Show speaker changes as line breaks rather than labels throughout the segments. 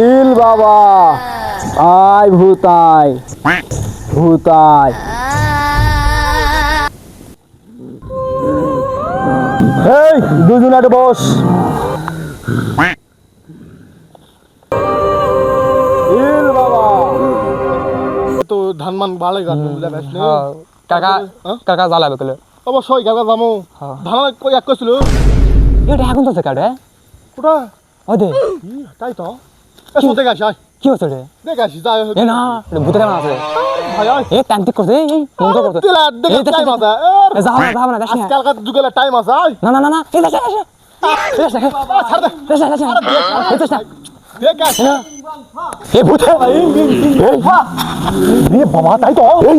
ইল বাবা। আয় ভূতাই ভূতাই এই দুজন একটা বস। ইল বাবা।
তো ধান মান ভালো গাছ বেশ
কাকা কাকা জ্বালাবে কলে
অবশ্যই গাছ যাব ধান কই এক করছিল
এটা এখন তো কাটে
কোটা
ও দে।
তাই তো। এসো দেখে আসি
কি হচ্ছে রে
দেখে আসি যাই
এ না ভূতে কেমন আছে এ তান্ত্রিক করছে এই মন্ত্র করছে
দিলা দেখে টাইম আছে
এ না যাও না দেখ
আজকালকার টাইম আছে
না না না না দেখ
আসি
বাবা তাই তো এই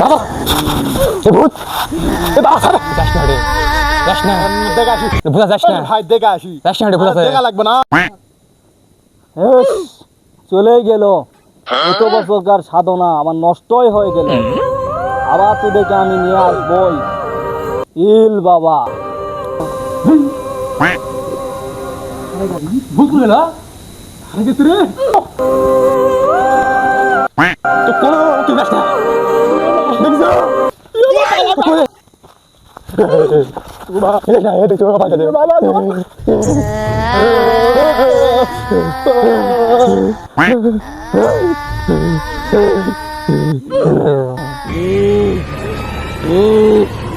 বাবা। এ ভূত। এ বাবা ছাড় যাস না রে। যাস না।
দেখে আসি।
ভূতা যাস না।
ভাই দেখে আসি।
যাস না রে ভূত
দেখা লাগবে না।
হেস, চলে গেল। এত বছরকার সাধনা আমার নষ্টই হয়ে গেল। আবার তোদেরকে আমি নিয়ে আসবই। ইল বাবা।
ভূত বলে না?
Ooh.